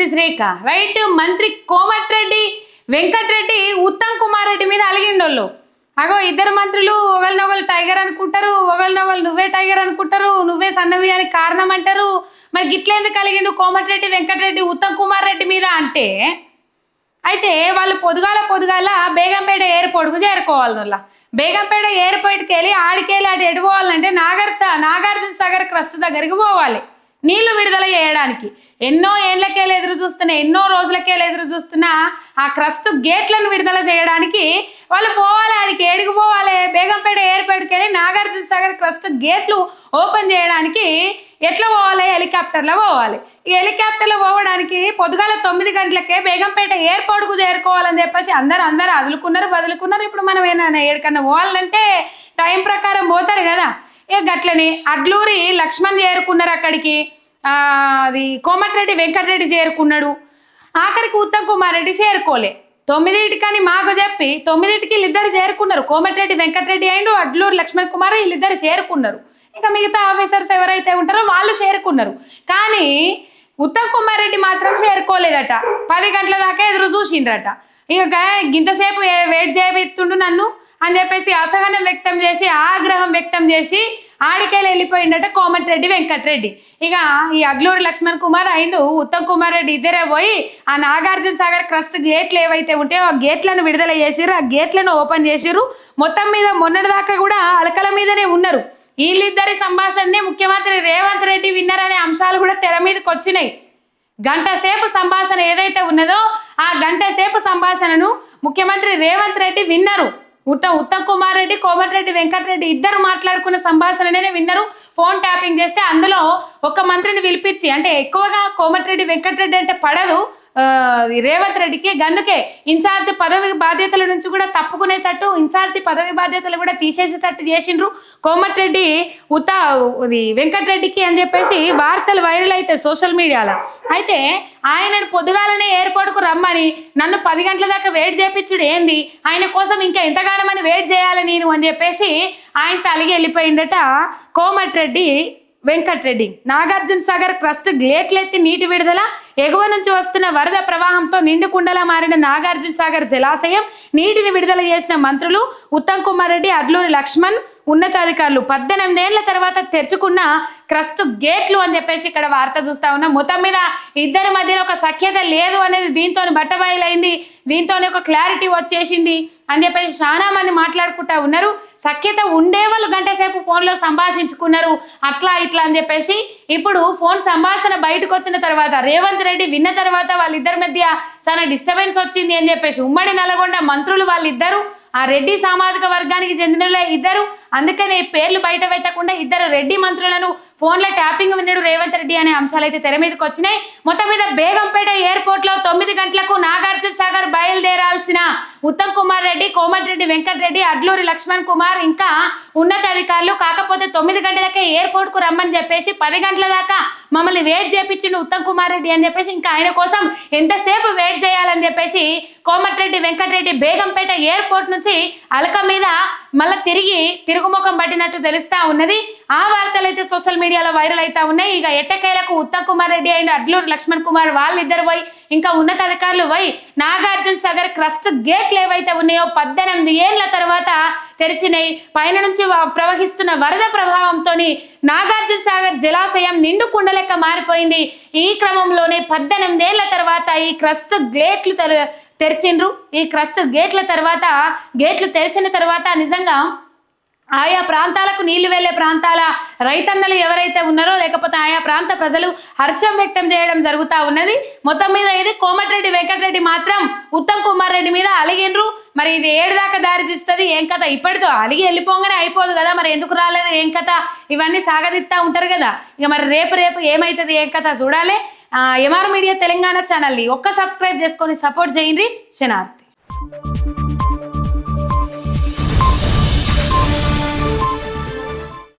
This Rekha right మంత్రి కోమటిరెడ్డి వెంకటరెడ్డి ఉత్తమ్ కుమార్ రెడ్డి మీద అలిగిండోళ్ళు. అగో ఇద్దరు మంత్రులు ఒకరినొకరు టైగర్ అనుకుంటారు ఒకరినొకరు నువ్వే టైగర్ అనుకుంటారు నువ్వే సన్నవి అని కారణం అంటారు మరి గిట్లెందుకు కలిగిండు కోమటిరెడ్డి వెంకటరెడ్డి ఉత్తమ్ కుమార్ రెడ్డి మీద అంటే? అయితే వాళ్ళు పొదుగాల పొదుగాల బేగంపేట ఎయిర్పోర్ట్కు చేరుకోవాలి వాళ్ళ బేగంపేట ఎయిర్పోర్ట్కి వెళ్ళి ఆడికెళ్ళి అటు ఎటు పోవాలంటే నాగర్ నాగార్జున సాగర్ క్రస్ట్ దగ్గరికి పోవాలి. నీళ్ళు విడుదల చేయడానికి. ఎన్నో ఏళ్ళకేళ్ళు ఎదురు చూస్తున్నా ఎన్నో రోజులకేళ్ళు ఎదురు చూస్తున్నా ఆ క్రస్ట్ గేట్లను విడుదల చేయడానికి వాళ్ళు పోవాలి ఆడికి ఏడికి పోవాలి బేగంపేట ఏర్పేటకెళ్ళి వెళ్ళి నాగార్జున సాగర్ క్రస్ట్ గేట్లు ఓపెన్ చేయడానికి ఎట్లా పోవాలి? హెలికాప్టర్లో పోవాలి. ఈ హెలికాప్టర్లో పోవడానికి పొద్దుగాల తొమ్మిది గంటలకే బేగంపేట ఎయిర్పోర్ట్కు చేరుకోవాలని చెప్పేసి అందరు అందరు అదులుకున్నారు బదులుకున్నారు. ఇప్పుడు మనం ఏమైనా ఎక్కడికన్నా పోవాలంటే టైం ప్రకారం పోతారు కదా. ఇక గట్లని అడ్లూరి లక్ష్మణ్ చేరుకున్నారు అక్కడికి. అది కోమటిరెడ్డి వెంకటరెడ్డి చేరుకున్నాడు. ఆఖరికి ఉత్తమ్ కుమార్ రెడ్డి చేరుకోలే. తొమ్మిదింటికని మాకు చెప్పి తొమ్మిదింటికి వీళ్ళిద్దరు చేరుకున్నారు. కోమటిరెడ్డి వెంకటరెడ్డి అండ్ అడ్లూరు లక్ష్మణ్ కుమార్ వీళ్ళిద్దరు చేరుకున్నారు. ఇంకా మిగతా ఆఫీసర్స్ ఎవరైతే ఉంటారో వాళ్ళు చేరుకున్నారు. కానీ ఉత్తమ్ కుమార్ రెడ్డి మాత్రం చేరుకోలేదట. పది గంటల దాకా ఎదురు చూసిండ్రట. ఇక ఇంతసేపు వెయిట్ చేయబెత్తుండు నన్ను అని చెప్పేసి అసహనం వ్యక్తం చేసి ఆగ్రహం వ్యక్తం చేసి ఆడికెళ్ళి వెళ్ళిపోయిండట కోమటిరెడ్డి వెంకటరెడ్డి. ఇక ఈ అగ్లూరి లక్ష్మణ్ కుమార్ అండ్ ఉత్తమ్ కుమార్ రెడ్డి ఇద్దరే పోయి ఆ నాగార్జున సాగర్ క్రస్ట్ గేట్లు ఏవైతే ఉంటాయో ఆ గేట్లను విడుదల చేసిర్రు. ఆ గేట్లను ఓపెన్ చేసిర్రు. మొత్తం మీద మొన్నటిదాకా కూడా అలకల మీదనే ఉన్నారు. వీళ్ళిద్దరి సంభాషణని ముఖ్యమంత్రి రేవంత్ రెడ్డి విన్నరనే అంశాలు కూడా తెర మీదకి వచ్చినాయి. గంట సేపు సంభాషణ ఏదైతే ఉన్నదో ఆ గంట సేపు సంభాషణను ముఖ్యమంత్రి రేవంత్ రెడ్డి విన్నారు. ఉత్తమ్ ఉత్తమ్ కుమార్ రెడ్డి కోమటిరెడ్డి వెంకటరెడ్డి ఇద్దరు మాట్లాడుకున్న సంభాషణనే విన్నారు. ఫోన్ ట్యాపింగ్ చేస్తే అందులో ఒక మంత్రిని పిలిపించి అంటే ఎక్కువగా కోమటిరెడ్డి వెంకటరెడ్డి అంటే పడదు. రేవంత్ రెడ్డికి గందుకే. ఇన్ఛార్జ్ పదవి బాధ్యతల నుంచి కూడా తప్పుకునేటట్టు ఇన్ఛార్జి పదవి బాధ్యతలు కూడా తీసేసేటట్టు చేసిండ్రు. కోమటిరెడ్డి ఉత ఇది వెంకటరెడ్డికి అని చెప్పేసి వార్తలు వైరల్ అవుతాయి సోషల్ మీడియాలో. అయితే ఆయనను పొద్దుగాలనే ఎయిర్పోర్ట్కు రమ్మని నన్ను పది గంటల దాకా వెయిట్ చేయించుడు ఏంది? ఆయన కోసం ఇంకా ఎంతగానమని వెయిట్ చేయాలి నేను అని చెప్పేసి ఆయన తలిగి వెళ్ళిపోయిందట కోమటిరెడ్డి వెంకట్రెడ్డి నాగార్జున సాగర్ క్రస్ట్ గ్లేట్లెత్తి నీటి విడుదల ఎగువ నుంచి వస్తున్న వరద ప్రవాహంతో నిండు కుండలా మారిన నాగార్జున సాగర్ జలాశయం నీటిని విడుదల చేసిన మంత్రులు ఉత్తమ్ కుమార్ రెడ్డి అడ్లూరి లక్ష్మణ్ ఉన్నతాధికారులు. పద్దెనిమిదేళ్ళ తర్వాత తెరుచుకున్న క్రస్ట్ గేట్లు అని చెప్పేసి ఇక్కడ వార్త చూస్తా ఉన్నాం. మొత్తం మీద ఇద్దరి మధ్యలో ఒక సఖ్యత లేదు అనేది దీంతో బట్టబయలైంది. దీంతోనే ఒక క్లారిటీ వచ్చేసింది అని చెప్పేసి చాలా మంది మాట్లాడుకుంటా ఉన్నారు. సఖ్యత ఉండే వాళ్ళు గంట సేపు ఫోన్లో సంభాషించుకున్నారు. అట్లా ఇట్లా అని చెప్పేసి ఇప్పుడు ఫోన్ సంభాషణ బయటకు వచ్చిన తర్వాత రేవంత్ రెడ్డి విన్న తర్వాత వాళ్ళిద్దరి మధ్య చాలా డిస్టర్బెన్స్ వచ్చింది అని చెప్పేసి ఉమ్మడి నల్గొండ మంత్రులు వాళ్ళిద్దరు ఆ రెడ్డి సామాజిక వర్గానికి చెందిన ఇద్దరు అందుకనే పేర్లు బయట పెట్టకుండా ఇద్దరు రెడ్డి మంత్రులను ఫోన్లో ట్యాపింగ్ విన్నాడు రేవంత్ రెడ్డి అనే అంశాలు అయితే తెర మీదకి వచ్చినాయి. మొత్తం మీద బేగంపేట ఎయిర్పోర్ట్లో తొమ్మిది గంటలకు నాగార్జున సాగర్ బయలుదేరాల్సిన ఉత్తమ్ కుమార్ రెడ్డి కోమటిరెడ్డి వెంకటరెడ్డి అడ్లూరి లక్ష్మణ్ కుమార్ ఇంకా ఉన్నతాధికారులు కాకపోతే తొమ్మిది గంటలకే ఎయిర్పోర్ట్కు రమ్మని చెప్పేసి పది గంటల దాకా మమ్మల్ని వెయిట్ చేపించిండు ఉత్తమ్ కుమార్ రెడ్డి అని చెప్పేసి ఇంకా ఆయన కోసం ఎంతసేపు వెయిట్ చేయాలని చెప్పేసి కోమటిరెడ్డి వెంకటరెడ్డి బేగంపేట ఎయిర్పోర్ట్ నుంచి అలక మీద మళ్ళీ తిరిగి తిరుగుముఖం పట్టినట్టు తెలుస్తా ఉన్నది. ఆ వార్తలు అయితే సోషల్ మీడియాలో వైరల్ అవుతా ఉన్నాయి. ఇక ఎట్టకేలకు ఉత్తమ్ కుమార్ రెడ్డి అండ్ అడ్లూరు లక్ష్మణ్ కుమార్ వాళ్ళిద్దరు పోయి ఇంకా ఉన్నతాధికారులు పోయి నాగార్జున సాగర్ క్రస్ట్ గేట్లు ఏవైతే ఉన్నాయో పద్దెనిమిది ఏళ్ళ తర్వాత తెరిచినాయి పైన నుంచి ప్రవహిస్తున్న వరద ప్రభావంతో నాగార్జున సాగర్ జలాశయం నిండు కుండలెక్క మారిపోయింది. ఈ క్రమంలోనే పద్దెనిమిదేళ్ళ తర్వాత ఈ క్రస్ట్ గేట్లు తెర- తెరిచిండ్రు. ఈ క్రస్ట్ గేట్ల తర్వాత గేట్లు తెరిచిన తర్వాత నిజంగా ఆయా ప్రాంతాలకు నీళ్ళు వెళ్ళే ప్రాంతాల రైతన్నలు ఎవరైతే ఉన్నారో లేకపోతే ఆయా ప్రాంత ప్రజలు హర్షం వ్యక్తం చేయడం జరుగుతూ ఉన్నది. మొత్తం మీద ఇది కోమటిరెడ్డి వెంకటరెడ్డి మాత్రం ఉత్తమ్ కుమార్ రెడ్డి మీద అలిగిండ్రు. మరి ఇది ఏడు దాకా దారి తీస్తుంది ఏం కథ? ఇప్పటితో అలిగి వెళ్ళిపోగానే అయిపోదు కదా మరి ఎందుకు రాలేదు ఏం కథ? ఇవన్నీ సాగదిస్తా ఉంటారు కదా. ఇక మరి రేపు రేపు ఏమవుతుంది ఏం కథ చూడాలి. ఎంఆర్ మీడియా తెలంగాణ ఛానల్ని ఒక్క సబ్స్క్రైబ్ చేసుకొని సపోర్ట్ చేయండి. శనార్థి.